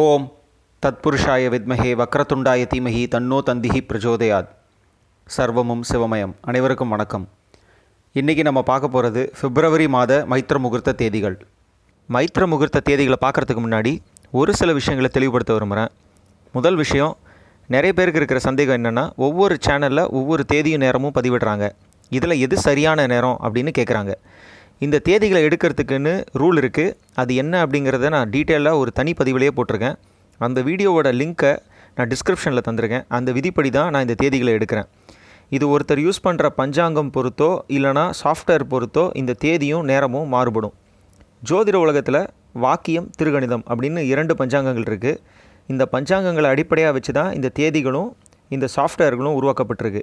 ஓம் தத்புருஷாய வித்மஹே வக்ரதுண்டாய தீமஹி தன்னோ தந்திஹி பிரஜோதயாத். சர்வமும் சிவமயம். அனைவருக்கும் வணக்கம். இன்றைக்கி நம்ம பார்க்க போகிறது பிப்ரவரி மாத மைத்திர முகூர்த்த தேதிகள். மைத்திர முகூர்த்த தேதிகளை பார்க்குறதுக்கு முன்னாடி ஒரு சில விஷயங்களை தெளிவுபடுத்த விரும்புகிறேன் முதல் விஷயம் நிறைய பேருக்கு இருக்கிற சந்தேகம் என்னென்னா ஒவ்வொரு சேனலில் ஒவ்வொரு தேதியும் நேரமும் பதிவிடுறாங்க. இதில் எது சரியான நேரம் அப்படின்னு கேட்குறாங்க இந்த தேதிகளை எடுக்கிறதுக்குன்னு ரூல் இருக்குது அது என்ன அப்படிங்கிறத நான் டீட்டெயிலாக ஒரு தனி பதிவிலேயே போட்டிருக்கேன். அந்த வீடியோவோட லிங்க்கை நான் டிஸ்கிரிப்ஷனில் தந்திருக்கேன். அந்த விதிப்படி தான் நான் இந்த தேதிகளை எடுக்கிறேன். இது ஒருத்தர் யூஸ் பண்ணுற பஞ்சாங்கம் பொறுத்தோ இல்லைனா சாஃப்ட்வேர் பொறுத்தோ இந்த தேதியும் நேரமும் மாறுபடும். ஜோதிட உலகத்தில் வாக்கியம் திருகணிதம் அப்படின்னு இரண்டு பஞ்சாங்கங்கள் இருக்குது இந்த பஞ்சாங்கங்களை அடிப்படையாக வச்சு தான் இந்த தேதிகளும் இந்த சாஃப்ட்வேர்களும் உருவாக்கப்பட்டிருக்கு.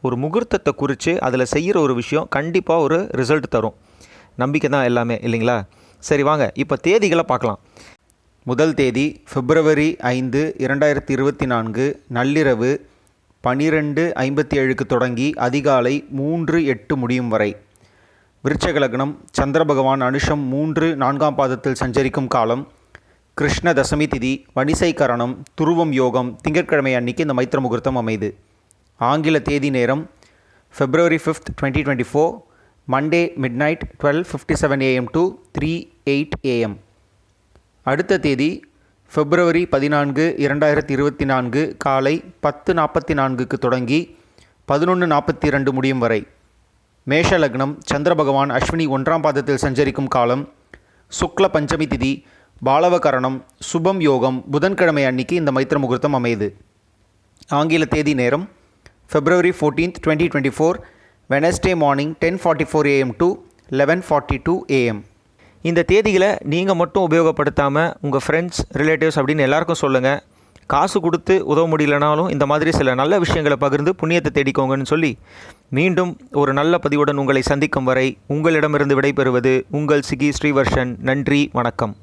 ஒரு முகூர்த்தத்தை குறித்து அதில் செய்கிற ஒரு விஷயம் கண்டிப்பாக ஒரு ரிசல்ட் தரும். நம்பிக்கை தான் எல்லாமே இல்லைங்களா? சரி வாங்க. இப்போ தேதிகளை பார்க்கலாம். முதல் தேதி பிப்ரவரி ஐந்து இரண்டாயிரத்தி இருபத்தி நான்கு நள்ளிரவு பனிரெண்டு ஐம்பத்தி ஏழுக்கு தொடங்கி அதிகாலை மூன்று எட்டு முடியும் வரை. விருட்சகலக்னம் சந்திர பகவான் அனுஷம் மூன்று நான்காம் பாதத்தில் சஞ்சரிக்கும் காலம் கிருஷ்ண தசமி திதி வணிசை கரணம் துருவம் யோகம் திங்கட்கிழமை அன்னைக்கு இந்த மைத்திர முகூர்த்தம் அமைது. ஆங்கில தேதி நேரம் February fifth twenty twenty four Monday midnight twelve fifty seven AM to three eight AM அடுத்த தேதி ஃபெப்ரவரி பதினான்கு இரண்டாயிரத்தி இருபத்தி நான்கு காலை பத்து நாற்பத்தி நான்குக்கு தொடங்கி பதினொன்று நாற்பத்தி இரண்டு முடியும் வரை. மேஷ லக்னம் சந்திர பகவான் அஸ்வினி ஒன்றாம் பாதத்தில் சஞ்சரிக்கும் காலம் சுக்ல பஞ்சமி திதி பாலவகரணம் சுபம் யோகம் புதன்கிழமை அன்னைக்கு இந்த மைத்திர முகூர்த்தம் அமையுது. ஆங்கில தேதி நேரம் February fourteenth twenty twenty four Wednesday morning ten forty four AM to eleven forty two AM இந்த தேதிகளை நீங்கள் மட்டும் உபயோகப்படுத்தாமல் உங்கள் ஃப்ரெண்ட்ஸ் ரிலேட்டிவ்ஸ் அப்படின்னு எல்லாருக்கும் சொல்லுங்கள் காசு கொடுத்து உதவ முடியலனாலும் இந்த மாதிரி சில நல்ல விஷயங்களை பகிர்ந்து புண்ணியத்தை தேடிக்கோங்கன்னு சொல்லி மீண்டும் ஒரு நல்ல பதிவுடன் உங்களை சந்திக்கும் வரை உங்களிடமிருந்து விடைபெறுவது உங்கள் சிகி ஸ்ரீவர்ஷன். நன்றி வணக்கம்.